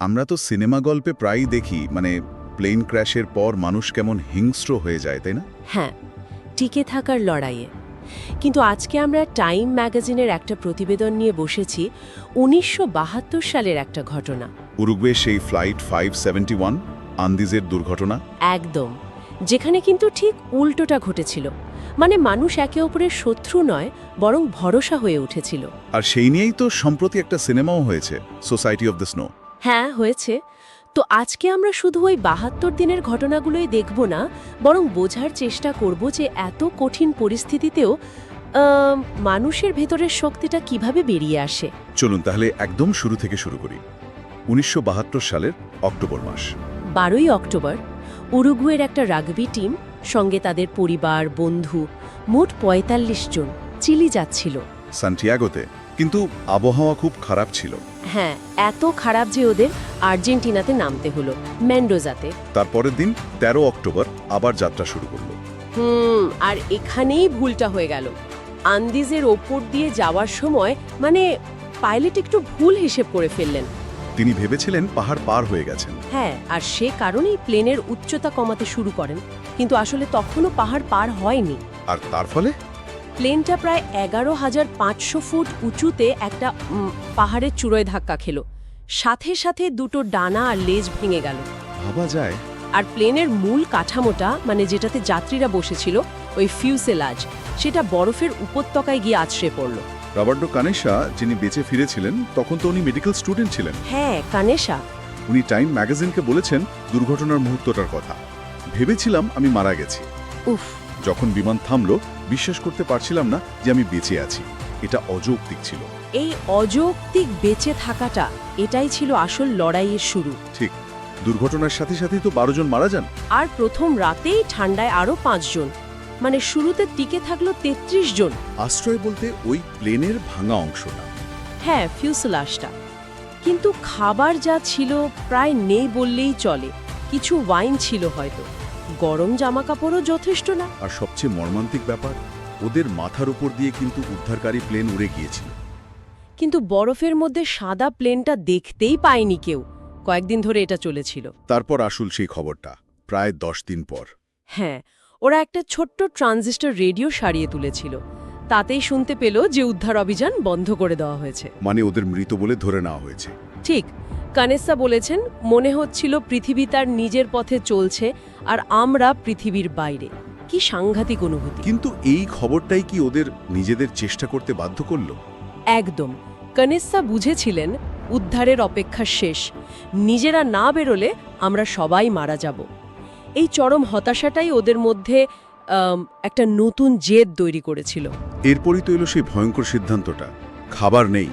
আমরা তো সিনেমা গল্পে প্রায়ই দেখি মানে প্লেন ক্র্যাশের পর মানুষ কেমন হিংস্র হয়ে যায় তাই না? হ্যাঁ টিকে থাকার লড়াইয়ে। কিন্তু আজকে আমরা টাইম ম্যাগাজিনের একটা প্রতিবেদন নিয়ে বসেছি উনিশশো বাহাত্তর সালের একটা ঘটনা। উরুগুয়ে সেই ফ্লাইট ফাইভ সেভেন্টি ওয়ান আন্দিজের দুর্ঘটনা? একদম যেখানে কিন্তু ঠিক উল্টোটা ঘটেছিল। মানে মানুষ একে অপরের শত্রু নয় বরং ভরসা হয়ে উঠেছিল। আর সেই নিয়েই তো সম্প্রতি একটা সিনেমাও হয়েছে সোসাইটি অফ দ্য স্নো হ্যাঁ হয়েছে। তো আজকে আমরা শুধু ওই বাহাত্তর দিনের ঘটনাগুলোই দেখব না বরং বোঝার চেষ্টা করব যে এত কঠিন পরিস্থিতিতেও মানুষের ভেতরের শক্তিটা কীভাবে বেরিয়ে আসে। চলুন তাহলে একদম শুরু থেকে শুরু করি। উনিশশো বাহাত্তর সালের অক্টোবর মাস। বারোই অক্টোবর উরুগুয়ের একটা রাগবি টিম সঙ্গে তাদের পরিবার বন্ধু মোট ৪৫ জন চিলি যাচ্ছিল। সান্টিয়াগোতে কিন্তু আবহাওয়া খুব খারাপ ছিল। হ্যাঁ এত খারাপ যে ওদের আর্জেন্টিনাতে নামতে হলো ম্যান্ডোজাতে। তারপরের দিন ১৩ অক্টোবর আবার যাত্রা শুরু করল। হুম আর এখানেই ভুলটা হয়ে গেল। আন্দিজের ওপর দিয়ে যাওয়ার সময় মানে পাইলট একটু ভুল হিসেব করে ফেললেন। তিনি ভেবেছিলেন পাহাড় পার হয়ে গেছেন। হ্যাঁ আর সে কারণেই প্লেনের উচ্চতা কমাতে শুরু করেন। কিন্তু আসলে তখনও পাহাড় পার হয়নি। আর তার ফলে? প্লেনটা প্রায় এগারো হাজার পাঁচশো ফুট উঁচুতে একটা পাহাড়ের চূড়োয় ধাক্কা খেল। সাথে সাথে দুটো ডানা আর লেজ ভেঙে গেল। ভাবা যায়। আর প্লেনের মূল কাঠামোটা মানে যেটাতে যাত্রীরা বসেছিল ওই ফিউসেলাজ সেটা বরফের উপত্যকায় গিয়ে আছড়ে পড়ল। রবার্টো কানেশা যিনি বেঁচে ফিরেছিলেন তখন তো উনি মেডিকেল স্টুডেন্ট ছিলেন। হ্যাঁ কানেশা উনি টাইম ম্যাগাজিনকে বলেছেন দুর্ঘটনার মুহূর্তটার কথা। ভেবেছিলাম আমি মারা গেছি। উফ। যখন বিমান থামলো বিশ্বাস করতে পারছিলাম না যে আমি বেঁচে আছি। এটা অযৌক্তিক ছিল। এই অযৌক্তিক বেঁচে থাকাটা এটাই ছিল আসল লড়াইয়ের শুরু। ঠিক। দুর্ঘটনার সাথে সাথেই তো বারো জন মারা যান। আর প্রথম রাতেই ঠান্ডায় আরও পাঁচজন মানে শুরুতে টিকে থাকল ৩৩ জন। আশ্রয় বলতে ওই প্লেনের ভাঙা অংশটা হ্যাঁ ফিউসেলাসটা। কিন্তু খাবার যা ছিল প্রায় নেই বললেই চলে। কিছু ওয়াইন ছিল হয়তো। গরম জামাকাপড়ও যথেষ্ট না। আর সবচেয়ে মর্মান্তিক ব্যাপার ওদের মাথার উপর দিয়ে কিন্তু উদ্ধারকারী প্লেন উড়ে গিয়েছিল। কিন্তু বরফের মধ্যে সাদা প্লেনটা দেখতেই পায়নি কেউ। কয়েকদিন ধরে এটা চলেছিল। তারপর আসল সেই খবরটা প্রায় দশ দিন পর। হ্যাঁ ওরা একটা ছোট্ট ট্রানজিস্টর রেডিও সারিয়ে তুলেছিল। তাতেই শুনতে পেল যে উদ্ধার অভিযান বন্ধ করে দেওয়া হয়েছে। মানে ওদের মৃত বলে ধরে নেওয়া হয়েছে। ঠিক কানেসা বলেছেন মনে হচ্ছিল পৃথিবী তার নিজের পথে চলছে আর আমরা পৃথিবীর বাইরে। কি সাংঘাতিক অনুভূতি। কিন্তু এই খবরটাই কি ওদের নিজেদের চেষ্টা করতে বাধ্য করল? একদম। কানেসা বুঝেছিলেন উদ্ধারের অপেক্ষা শেষ। নিজেরা না বেরোলে আমরা সবাই মারা যাব। এই চরম হতাশাটাই ওদের মধ্যে একটা নতুন জেদ তৈরি করেছিল। এরপরই তো এলো সেই ভয়ঙ্কর সিদ্ধান্তটা। খাবার নেই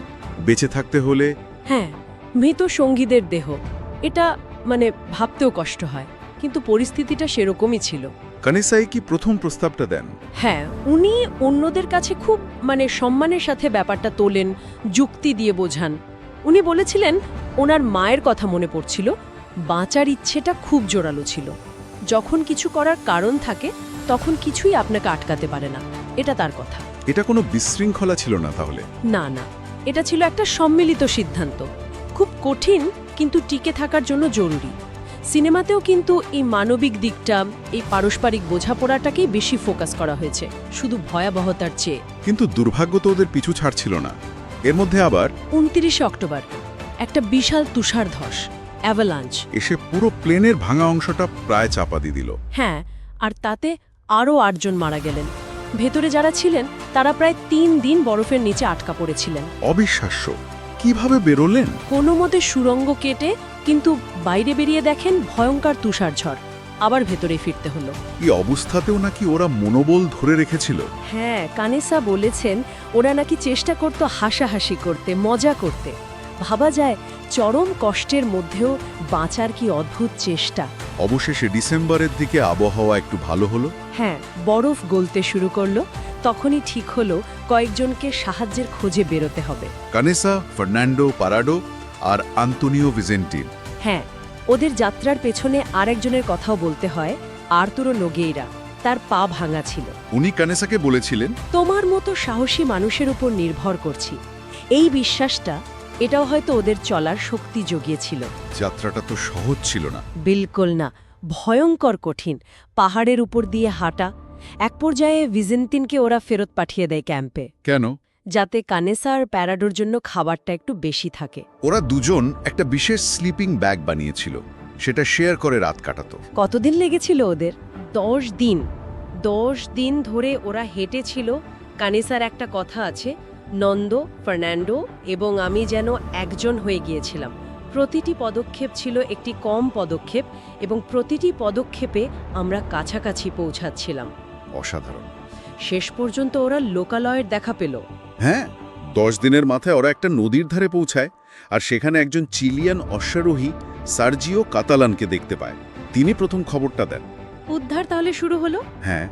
বেঁচে থাকতে হলে হ্যাঁ মৃত সঙ্গীদের দেহ। এটা মানে ভাবতেও কষ্ট হয় কিন্তু পরিস্থিতিটা সেরকমই ছিল। কানেসাই কি প্রথম প্রস্তাবটা দেন? হ্যাঁ উনি অন্যদের কাছে খুব মানে সম্মানের সাথে ব্যাপারটা তোলেন যুক্তি দিয়ে বোঝান। উনি বলেছিলেন ওনার মায়ের কথা মনে পড়ছিল বাঁচার ইচ্ছেটা খুব জোরালো ছিল। যখন কিছু করার কারণ থাকে তখন কিছুই আপনাকে আটকাতে পারে না। এটা তার কথা। এটা কোনো বিশৃঙ্খলা ছিল না তাহলে? না না এটা ছিল একটা সম্মিলিত সিদ্ধান্ত। খুব কঠিন কিন্তু টিকে থাকার জন্য জরুরি। সিনেমাতেও কিন্তু এই মানবিক দিকটা এই পারস্পরিক বোঝাপড়াটাকেই বেশি ফোকাস করা হয়েছে শুধু ভয়াবহতার চেয়ে। কিন্তু দুর্ভাগ্য তো ওদের পিছু ছাড়ছিল না। এর মধ্যে আবার উনতিরিশে অক্টোবর একটা বিশাল তুষার ধস অ্যাভালাঞ্চ। এসে পুরো প্লেনের ভাঙা অংশটা প্রায় চাপা দিয়ে দিল। হ্যাঁ আর তাতে আরও আটজন মারা গেলেন। ভেতরে যারা ছিলেন তারা প্রায় তিন দিন বরফের নিচে আটকা পড়েছিলেন। অবিশ্বাস্য। কীভাবে বেরোলেন? কোনো মতে সুরঙ্গ কেটে কিন্তু বাইরে বেরিয়ে দেখেন ভয়ঙ্কর তুষারঝড় আবার ভেতরে ফিরতে হলো। এই অবস্থাতেও নাকি ওরা মনোবল ধরে রেখেছিল? হ্যাঁ কানেসা বলেছেন ওরা নাকি চেষ্টা করত হাসাহাসি করতে মজা করতে। ভাবা যায় চরম কষ্টের মধ্যেও বাঁচার কি অদ্ভুত চেষ্টা। অবশেষে ডিসেম্বরের দিকে আবহাওয়া একটু ভালো হলো। হ্যাঁ বরফ গলতে শুরু করল তখনই ঠিক হলো কয়েকজনকে সাহায্যের খোঁজে বেরোতে হবে। কানেসা ফার্নান্ডো পারাডো আর আন্তোনিও ভিজেন্টিন। হ্যাঁ ওদের যাত্রার পেছনে আরেকজনের কথাও বলতে হয় আর্তুরো নোগেইরা। তার পা ভাঙা ছিল। উনি কানেসাকে বলেছিলেন তোমার মতো সাহসী মানুষের উপর নির্ভর করছি। এই বিশ্বাসটা এটাও হয়তো ওদের চলার শক্তি জুগিয়েছিল। যাত্রাটা তো সহজ ছিল না। বিলকুল না। ভয়ঙ্কর কঠিন। পাহাড়ের উপর দিয়ে হাঁটা। এক পর্যায়ে ভিজেন্তিনকে ওরা ফেরত পাঠিয়ে দেয় ক্যাম্পে। কেন? যাতে কানেসা আর প্যারাডোর জন্য খাবারটা একটু বেশি থাকে। ওরা দুজন একটা বিশেষ স্লিপিং ব্যাগ বানিয়েছিল। সেটা শেয়ার করে রাত কাটাতো। কতদিন লেগেছিল ওদের? দশ দিন। দশ দিন ধরে ওরা হেঁটেছিল। কানেসার একটা কথা আছে নন্দ ফার্নান্ডো এবং আমি যেন একজন হয়ে গিয়েছিলাম। প্রতিটি পদক্ষেপ ছিল একটি কম পদক্ষেপ এবং প্রতিটি পদক্ষেপে আমরা কাছাকাছি পৌঁছাচ্ছিলাম। অসাধারণ। শেষ পর্যন্ত ওরা লোকালয়ের দেখা পেল। হ্যাঁ দশ দিনের মাথায় ওরা একটা নদীর ধারে পৌঁছায় আর সেখানে একজন চিলিয়ান অশ্বারোহী সার্জিও কাতালানকে দেখতে পায়। তিনি প্রথম খবরটা দেন। উদ্ধার তাহলে শুরু হলো? হ্যাঁ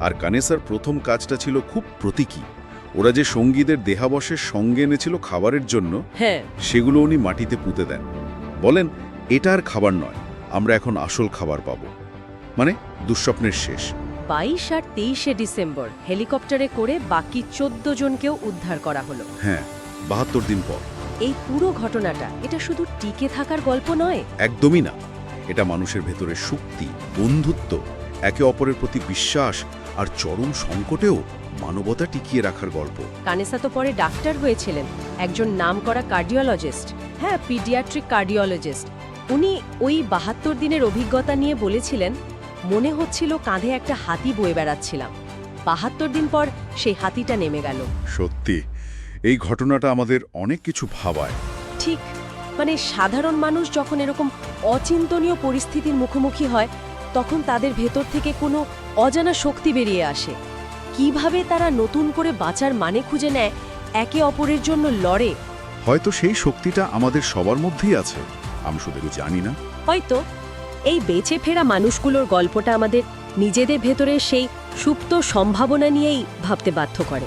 আর কানেসার প্রথম কাজটা ছিল খুব প্রতীকী। ওরা যে সঙ্গীদের দেহাবশের সঙ্গে এনেছিল খাবারের জন্য হ্যাঁ। সেগুলো উনি মাটিতে পুঁতে দেন। বলেন এটা আর খাবার নয় আমরা এখন আসল খাবার পাবো। মানে দুঃস্বপ্নের শেষ। বাইশ আর তেইশে ডিসেম্বর হেলিকপ্টারে করে বাকি চোদ্দ জনকেও উদ্ধার করা হলো। হ্যাঁ বাহাত্তর দিন পর। এই পুরো ঘটনাটা এটা শুধু টিকে থাকার গল্প নয়? একদমই না। এটা মানুষের ভেতরে শক্তি বন্ধুত্ব একে অপরের প্রতি বিশ্বাস আর চরম সংকটেও মানবতা টিকিয়ে রাখার গল্প। কানেসা তো পরে ডাক্তার হয়েছিলেন একজন নামকরা কার্ডিওলজিস্ট। হ্যাঁ পিডিয়াট্রিক কার্ডিওলজিস্ট। উনি ওই বাহাত্তর দিনের অভিজ্ঞতা নিয়ে বলেছিলেন মনে হচ্ছিল কাঁধে একটা হাতি বয়ে বেড়াচ্ছিলাম। বাহাত্তর দিন পর সেই হাতিটা নেমে গেল। সত্যি এই ঘটনাটা আমাদের অনেক কিছু ভাবায়। ঠিক মানে সাধারণ মানুষ যখন এরকম অচিন্তনীয় পরিস্থিতির মুখোমুখি হয় তখন তাদের ভেতর থেকে কোনো অজানা শক্তি বেরিয়ে আসে। কীভাবে তারা নতুন করে বাঁচার মানে খুঁজে নেয় একে অপরের জন্য লড়ে। হয়তো সেই শক্তিটা আমাদের সবার মধ্যেই আছে। আমি শুধু জানি না। হয়তো। এই বেঁচে ফেরা মানুষগুলোর গল্পটা আমাদের নিজেদের ভেতরে সেই সুপ্ত সম্ভাবনা নিয়েই ভাবতে বাধ্য করে।